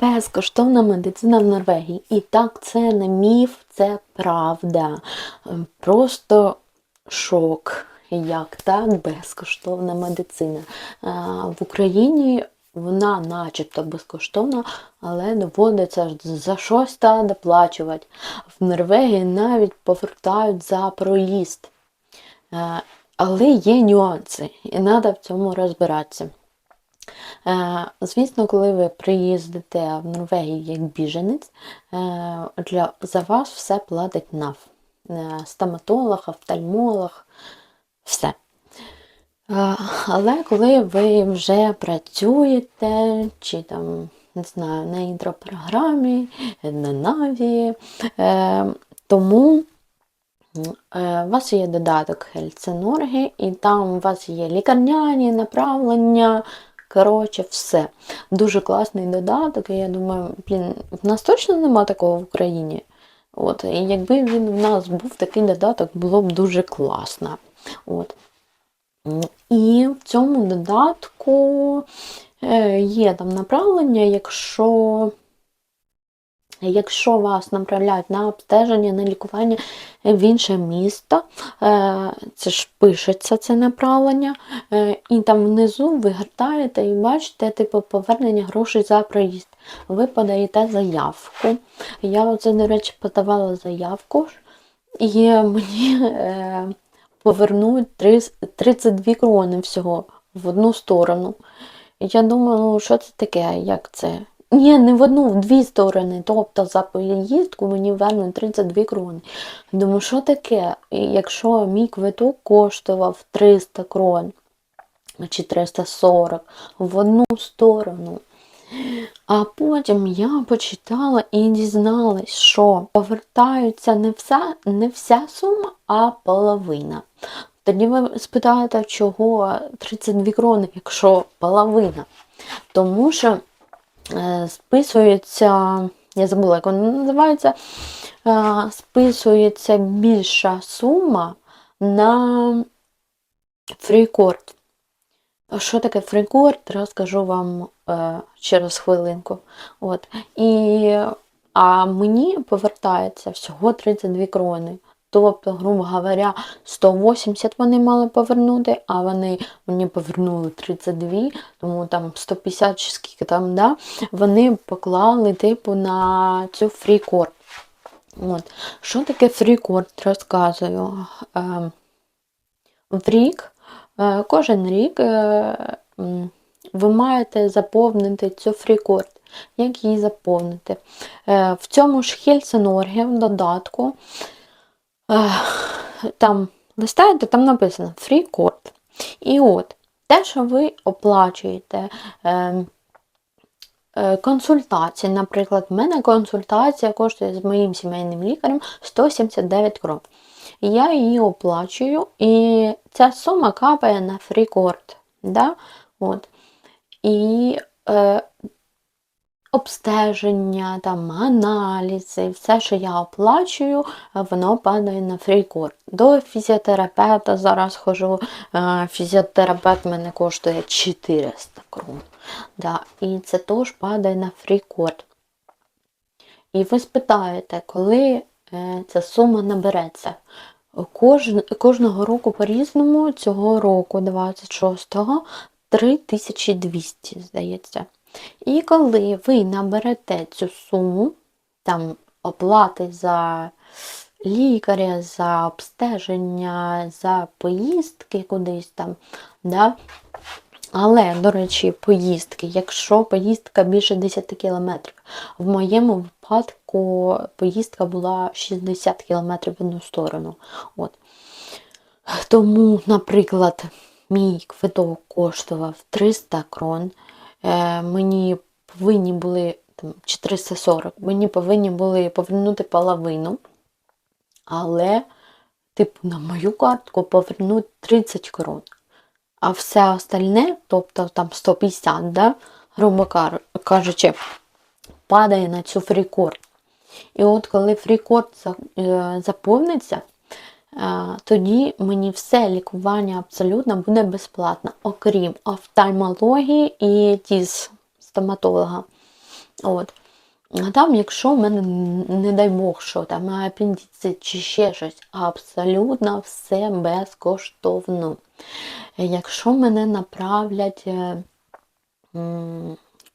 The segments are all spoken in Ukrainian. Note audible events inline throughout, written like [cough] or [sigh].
безкоштовна медицина в Норвегії. І так, це не міф, це правда. Ем, Просто шок. Як так, безкоштовна медицина. Е, В Україні вона начебто безкоштовна, але доводиться за щось та доплачувати. В Норвегії навіть повертають за проїзд. Е, Але є нюанси, і треба в цьому розбиратися. Е, Звісно, коли ви приїздите в Норвегію як біженець, е, для, за вас все платить НАФ. Е, Стоматолог, офтальмолог, все. Але коли ви вже працюєте, чи там, не знаю, на інтропрограмі, на Наві, тому у вас є додаток Хельценорги, і там у вас є лікарняні направлення. Коротше, все. Дуже класний додаток, і я думаю, блін, в нас точно нема такого в Україні. От, і якби він в нас був такий додаток, було б дуже класно. От. І в цьому додатку е, є там направлення, якщо, якщо вас направляють на обстеження, на лікування в інше місто, е, це ж пишеться це направлення, е, і там внизу ви гортаєте і бачите, типу, повернення грошей за проїзд. Ви подаєте заявку. Я оце, до речі, подавала заявку, і мені е, повернуть 32 крони всього в одну сторону. Я думаю, ну що це таке, як це? Ні, не в одну, в дві сторони. Тобто за поїздку мені вернуть 32 крони. Думаю, що таке? Якщо мій квиток коштував 300 крон чи 340 в одну сторону. А потім я почитала і дізналась, що повертаються не вся, не вся сума, а половина. Тоді ви спитаєте, чого 32 крони, якщо половина? Тому що списується, я забула, як воно називається, е, списується більша сума на фрікорд. Що таке фрикорд, розкажу вам е, через хвилинку. От. І, а мені повертається всього 32 крони. Тобто, грубо говоря, 180 вони мали повернути, а вони мені повернули 32, тому там 150 чи скільки там, да, вони поклали типу на цю фрікорд. От. Що таке фрікорд, розказую. Е, в рік Е, Кожен рік е, ви маєте заповнити цю фрікорд. Як її заповнити? Е, В цьому ж Хельсиноргі в додатку там листаєте, там написано фрікорд. І от те, що ви оплачуєте. е, е, Консультації, наприклад, в мене консультація коштує з моїм сімейним лікарем 179 крон. Я її оплачую, і ця сума капає на фрікорд. Да? І е, обстеження, там, аналізи, все, що я оплачую, воно падає на фрікорд. До фізіотерапевта зараз хожу, е, фізіотерапевт мене коштує 400 крон. Да? І це теж падає на фрікорд. І ви спитаєте, коли е, ця сума набереться? Кожн, кожного року по-різному, цього року, 26-го, 3200, здається. І коли ви наберете цю суму, там оплати за лікаря, за обстеження, за поїздки кудись там, да, але, до речі, поїздки, якщо поїздка більше 10 кілометрів, в моєму випадку поїздка була 60 кілометрів в одну сторону. От. Тому, наприклад, мій квиток коштував 300 крон, мені повинні були там, чи 340, мені повинні були повернути половину, але, типу, на мою картку повернуть 30 крон. А все остальне, тобто там 150, да, грубо кажучи, падає на цю фрікорд. І от коли фрікорд е, заповниться, е, тоді мені все лікування абсолютно буде безплатно, окрім офтальмології і тіз стоматолога. От. А там, якщо в мене, не дай Бог, що там апендицит чи ще щось, абсолютно все безкоштовно. Якщо мене направлять е,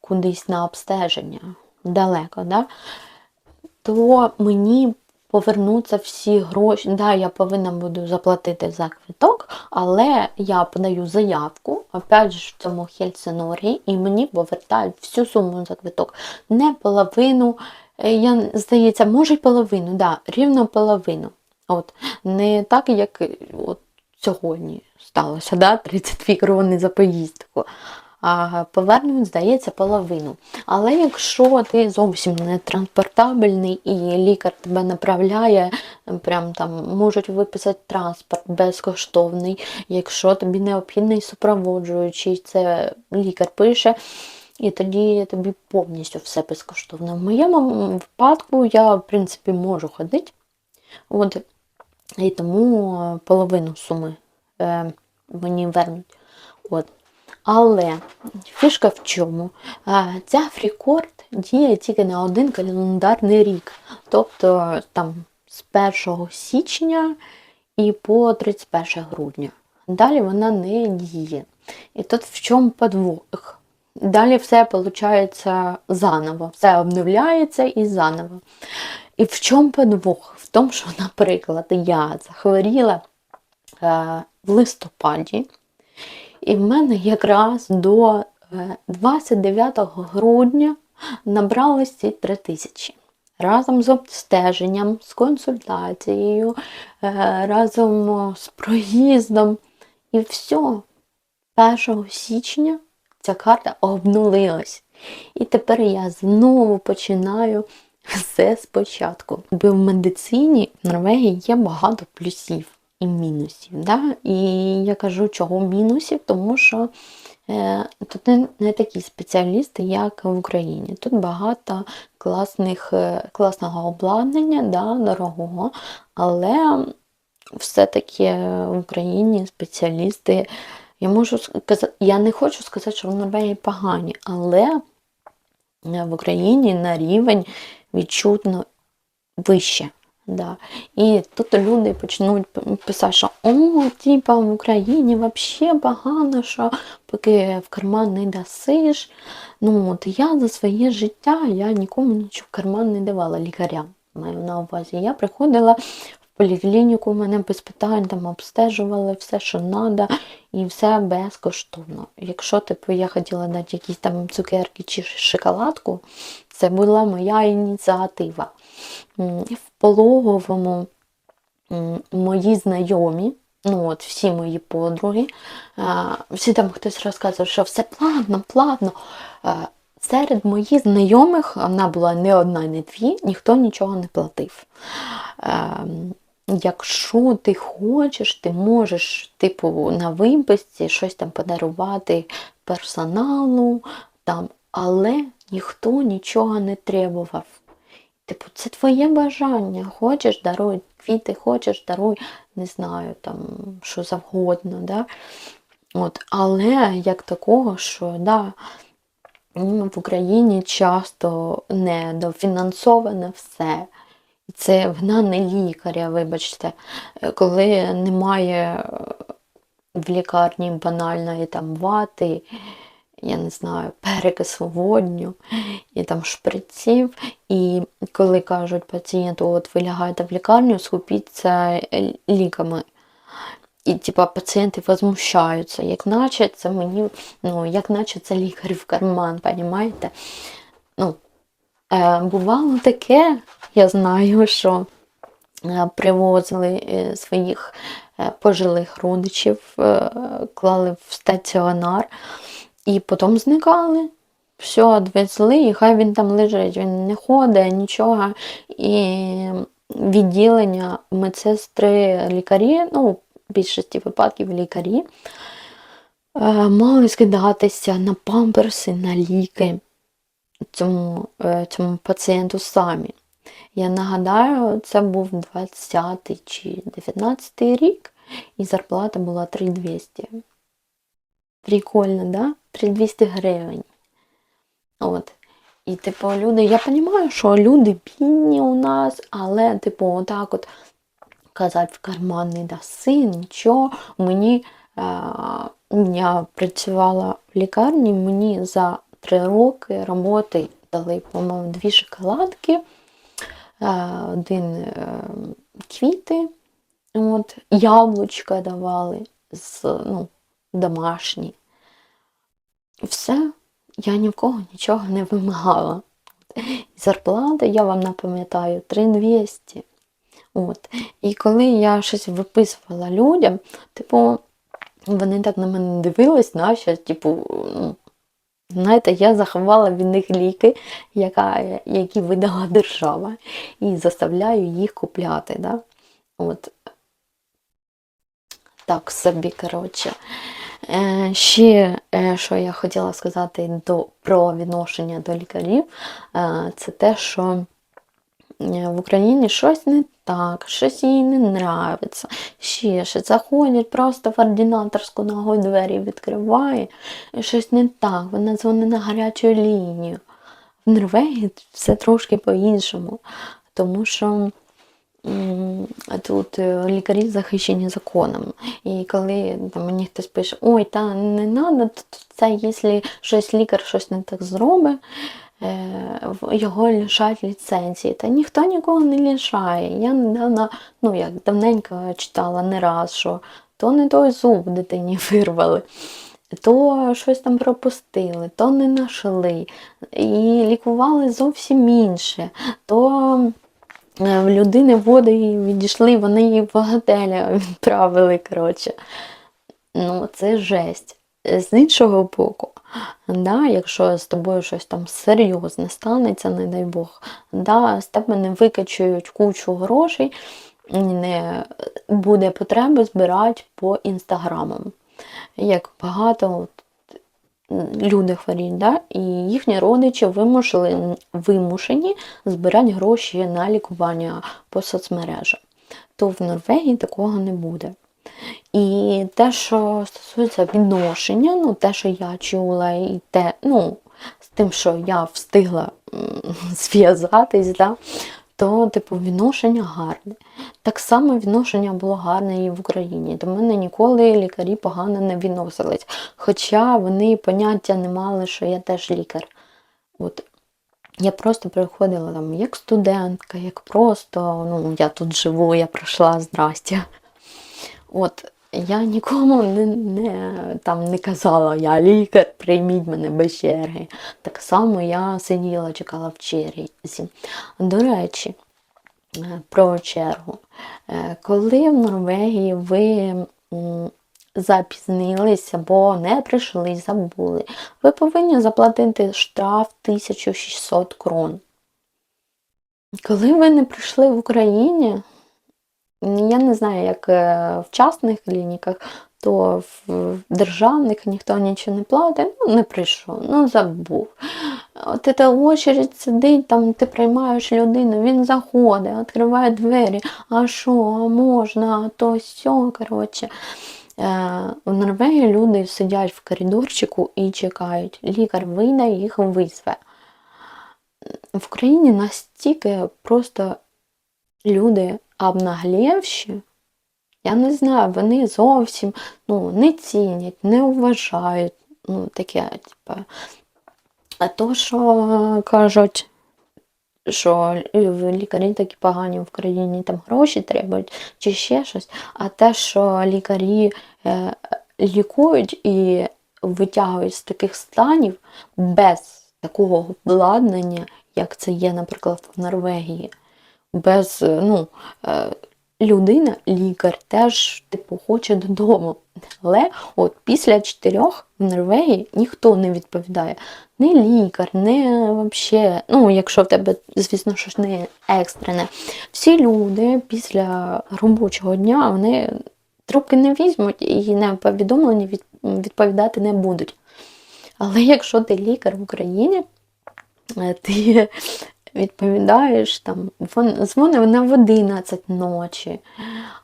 кудись на обстеження далеко, да, то мені повернуться всі гроші. Да, я повинна буду заплатити за квиток, але я подаю заявку, опять же, в цьому Хельсинорі, і мені повертають всю суму за квиток. Не половину, е, я, здається, може й половину, да, рівно половину. От, не так, як е, от сьогодні сталося, да, 32 крони за поїздку. Повернуть, здається, половину. Але якщо ти зовсім не транспортабельний і лікар тебе направляє, прям там можуть виписати транспорт безкоштовний, якщо тобі необхідний супроводжуючий, це лікар пише. І тоді тобі повністю все безкоштовно. В моєму випадку я, в принципі, можу ходити. От, і тому половину суми е, мені вернуть. От. Але фішка в чому? Ця фрікорд діє тільки на один календарний рік. Тобто там з 1 січня і по 31 грудня. Далі вона не діє. І тут в чому подвох? Далі все виходить заново, все обновляється і заново. І в чому подвох? В тому, що, наприклад, я захворіла е, в листопаді, і в мене якраз до е, 29 грудня набралось ці 3 тисячі. Разом з обстеженням, з консультацією, е, разом з проїздом. І все. 1 січня ця карта обнулилась. І тепер я знову починаю все спочатку. Бо в медицині в Норвегії є багато плюсів і мінусів. Да? І я кажу, чого мінусів, тому що е, тут не, не такі спеціалісти, як в Україні. Тут багато класних, е, класного обладнання, да, дорогого, але все-таки в Україні спеціалісти. Я можу сказати, я не хочу сказати, що в Норвегії погані, але е, в Україні на рівень відчутно вище. Да. І тут люди почнуть писати, що о, типа в Україні взагалі погано, що поки в карман не дасиш. Ну от я за своє життя я нікому нічого в карман не давала лікарям. Маю на увазі. Я приходила в поліклініку, мене без питань там обстежували все, що треба, і все безкоштовно. Якщо типу, я хотіла дати якісь там цукерки чи шоколадку, це була моя ініціатива. В пологовому мої знайомі, ну от всі мої подруги, всі там хтось розказував, що все платно, платно. Серед моїх знайомих, вона була не одна, не дві, ніхто нічого не платив. Якщо ти хочеш, ти можеш, типу, на виписці щось там подарувати персоналу, там, але ніхто нічого не требував. Типу, це твоє бажання. Хочеш, даруй квіти, хочеш, даруй, не знаю, там, що завгодно. Да? От, Але як такого, що да, в Україні часто недофінансоване все. Це вина не лікаря, вибачте, коли немає в лікарні банальної там вати я не знаю, перекису водню і там шприців. І коли кажуть пацієнту, от ви лягаєте в лікарню, скупіться ліками. І типа пацієнти возмущаються, як наче це мені, ну, як наче це лікар в карман, понімаєте? Ну, е, Бувало таке, я знаю, що е, привозили е, своїх е, пожилих родичів, е, клали в стаціонар. І потім зникали. Все, відвезли, і хай він там лежить, він не ходить, нічого. І відділення медсестри лікарі, ну, в більшості випадків лікарі, е, мали скидатися на памперси, на ліки цьому, е, цьому пацієнту самі. Я нагадаю, це був 20 чи 19 рік, і зарплата була 3200. Прикольно, да? 3200 гривень. От. І, типу, люди, я розумію, що люди бідні у нас, але, типу, отак от казати в карман не даси, нічого. Мені е, я працювала в лікарні, мені за три роки роботи дали, по-моєму, дві шоколадки, е, один е, квіти, от, яблучка давали з, ну, домашні. Все, я ні в кого нічого не вимагала. Зарплата, я вам напам'ятаю, 3200. От. І коли я щось виписувала людям, типу, вони так на мене дивились, наче, типу, ну, знаєте, я заховала від них ліки, яка, які видала держава, і заставляю їх купляти. Да? От. Так собі, коротше. Е, ще, е, що я хотіла сказати до, про відношення до лікарів, е, це те, що в Україні щось не так, щось їй не нравиться, ще щось заходять просто в ординаторську ногою двері відкриває, і щось не так, вона дзвонить на гарячу лінію. В Норвегії все трошки по-іншому, тому що тут е, лікарі захищені законом. І коли там, мені хтось пише, ой, та не треба, то це якщо щось лікар щось не так зробить, е, його лишають ліцензії. Та ніхто нікого не лишає. Я недавно, ну як давненько читала не раз, що то не той зуб дитині вирвали. То щось там пропустили, то не нашли, і лікували зовсім інше, то в людини води її відійшли, вони її в готеля відправили. Коротше. Ну, це жесть. З іншого боку, да, якщо з тобою щось там серйозне станеться, не дай Бог, да, з тебе не викачують кучу грошей, не буде потреби збирати по інстаграмам. Як багато люди хворіють, да, і їхні родичі вимушені, вимушені збирати гроші на лікування по соцмережам. То в Норвегії такого не буде. І те, що стосується відношення, ну те, що я чула, і те, ну, з тим, що я встигла [laughs] зв'язатись, да, то, типу, відношення гарне. Так само відношення було гарне і в Україні. До мене ніколи лікарі погано не відносились. Хоча вони поняття не мали, що я теж лікар. От. Я просто приходила там як студентка, як просто, ну, я тут живу, я прийшла, здрастя. От я нікому не, не, там, не казала, я лікар, прийміть мене без черги. Так само я сиділа, чекала в черзі. До речі, е, про чергу. Е, Коли в Норвегії ви запізнились або не прийшли, забули, ви повинні заплатити штраф 1600 крон. Коли ви не прийшли в Україні, я не знаю, як е, в частних клініках, то в державних ніхто нічого не платить, ну не прийшов, ну забув. От ця очередь сидить, там ти приймаєш людину, він заходить, відкриває двері, а що, а можна, а то сьо, коротше. Е, В Норвегії люди сидять в коридорчику і чекають. Лікар вийде, їх визве. В Україні настільки просто люди обнаглівші, я не знаю, вони зовсім ну, не цінять, не вважають. Ну, таке, типа. А то, що кажуть, що лікарі такі погані в країні, там гроші требують чи ще щось, а те, що лікарі е, лікують і витягують з таких станів без такого обладнання, як це є, наприклад, в Норвегії без е, ну, е, людина, лікар, теж типу, хоче додому. Але от після чотирьох в Норвегії ніхто не відповідає. Не лікар, не вообще, ну, якщо в тебе, звісно, щось не екстрене. Всі люди після робочого дня вони трубки не візьмуть і на повідомлення відповідати не будуть. Але якщо ти лікар в Україні, е, ти відповідаєш там, вон- дзвонив на в 11 ночі.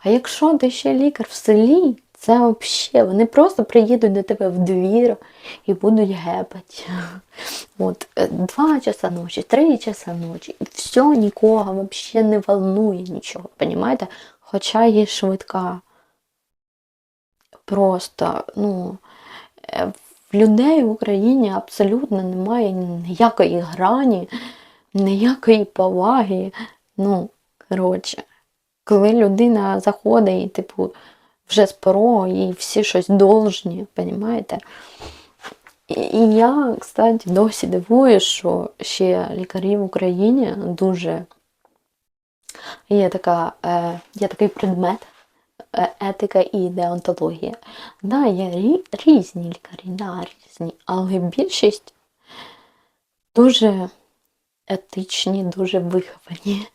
А якщо ти ще лікар в селі, Це взагалі, вони просто приїдуть до тебе в двір і будуть гепати. [laughs] От, е, два часа ночі, три часа ночі, і все, нікого взагалі не волнує нічого, понімаєте? Хоча є швидка. Просто, ну, е, в людей в Україні абсолютно немає ніякої грані, ніякої поваги. Ну, коротше, коли людина заходить і, типу, вже з порогу, і всі щось должні, понімаєте? І, я, кстати, досі дивуюсь, що ще лікарі в Україні дуже є, така, е, є такий предмет е, етика і деонтологія. Да, є рі- різні лікарі, да, різні, але більшість дуже етичні, дуже виховані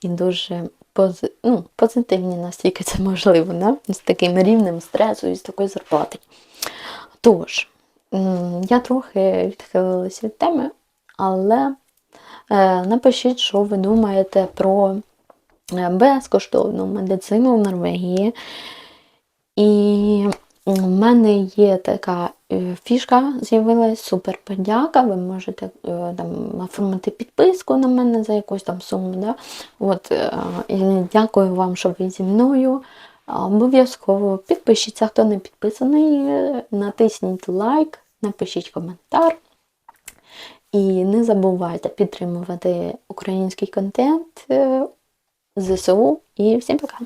і дуже пози- ну, позитивні, наскільки це можливо, да? з таким рівнем стресу і з такою зарплати. Тож, я трохи відхилилася від теми, але е, напишіть, що ви думаєте про е, безкоштовну медицину в Норвегії. І в мене є така е, фішка, з'явилась супер подяка. Ви можете е, там оформити підписку на мене за якусь там суму. Да? От, е, дякую вам, що ви зі мною. Обов'язково підпишіться, хто не підписаний, натисніть лайк, напишіть коментар. І не забувайте підтримувати український контент ЗСУ. І всім пока!